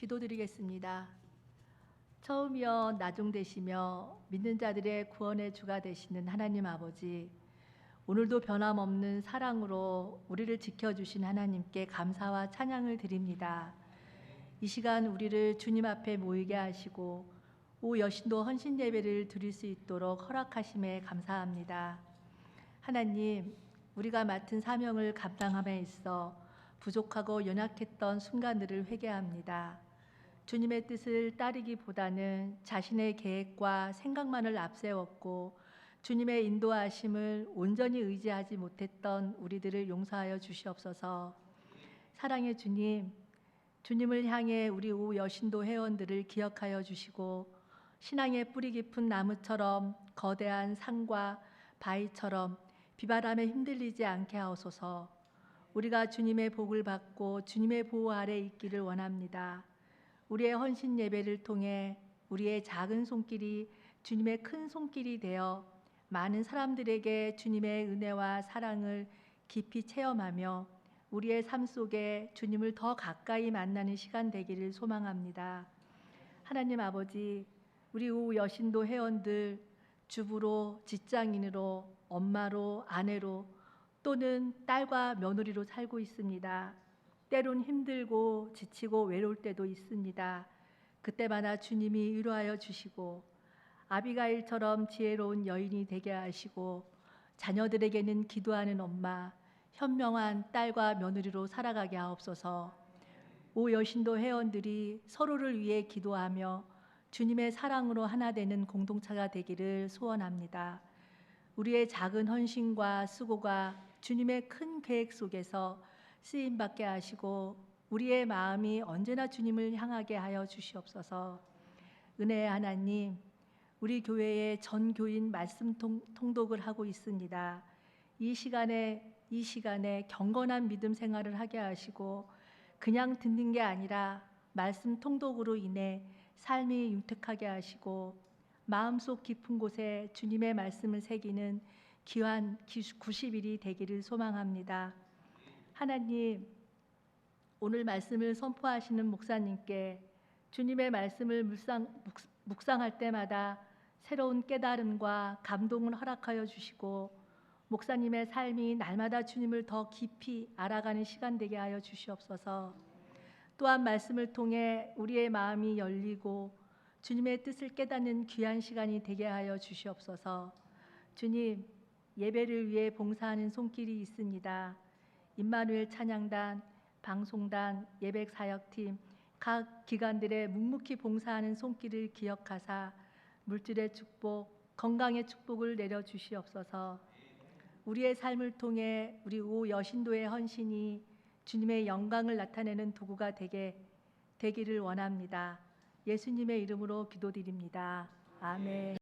기도드리겠습니다. 처음이여 나중 되시며 믿는 자들의 구원의 주가 되시는 하나님 아버지 오늘도 변함없는 사랑으로 우리를 지켜주신 하나님께 감사와 찬양을 드립니다. 이 시간 우리를 주님 앞에 모이게 하시고 오 여신도 헌신 예배를 드릴 수 있도록 허락하심에 감사합니다. 하나님, 우리가 맡은 사명을 감당함에 있어 부족하고 연약했던 순간들을 회개합니다. 주님의 뜻을 따르기보다는 자신의 계획과 생각만을 앞세웠고 주님의 인도하심을 온전히 의지하지 못했던 우리들을 용서하여 주시옵소서. 사랑의 주님, 주님을 향해 우리 우 여신도 회원들을 기억하여 주시고 신앙의 뿌리 깊은 나무처럼 거대한 산과 바위처럼 비바람에 흔들리지 않게 하옵소서. 우리가 주님의 복을 받고 주님의 보호 아래 있기를 원합니다. 우리의 헌신 예배를 통해 우리의 작은 손길이 주님의 큰 손길이 되어 많은 사람들에게 주님의 은혜와 사랑을 깊이 체험하며 우리의 삶 속에 주님을 더 가까이 만나는 시간 되기를 소망합니다. 하나님 아버지, 우리 우 여신도 회원들 주부로 직장인으로 엄마로 아내로 또는 딸과 며느리로 살고 있습니다. 때론 힘들고 지치고 외로울 때도 있습니다. 그때마다 주님이 위로하여 주시고 아비가일처럼 지혜로운 여인이 되게 하시고 자녀들에게는 기도하는 엄마, 현명한 딸과 며느리로 살아가게 하옵소서. 오 여신도 회원들이 서로를 위해 기도하며 주님의 사랑으로 하나 되는 공동체가 되기를 소원합니다. 우리의 작은 헌신과 수고가 주님의 큰 계획 속에서 쓰임 받게 하시고 우리의 마음이 언제나 주님을 향하게 하여 주시옵소서. 은혜의 하나님, 우리 교회의 전 교인 말씀 통, 통독을 하고 있습니다. 이 시간에 이 시간에 경건한 믿음 생활을 하게 하시고 그냥 듣는 게 아니라 말씀 통독으로 인해 삶이 윤택하게 하시고 마음속 깊은 곳에 주님의 말씀을 새기는 귀한 90일이 되기를 소망합니다. 하나님, 오늘 말씀을 선포하시는 목사님께 주님의 말씀을 묵상, 묵상할 때마다 새로운 깨달음과 감동을 허락하여 주시고 목사님의 삶이 날마다 주님을 더 깊이 알아가는 시간 되게 하여 주시옵소서. 또한 말씀을 통해 우리의 마음이 열리고 주님의 뜻을 깨닫는 귀한 시간이 되게 하여 주시옵소서. 주님, 예배를 위해 봉사하는 손길이 있습니다. 임마누엘 찬양단, 방송단, 예백 사역팀 각 기관들의 묵묵히 봉사하는 손길을 기억하사 물질의 축복, 건강의 축복을 내려 주시옵소서. 우리의 삶을 통해 우리 오 여신도의 헌신이 주님의 영광을 나타내는 도구가 되게 되기를 원합니다. 예수님의 이름으로 기도드립니다. 아멘.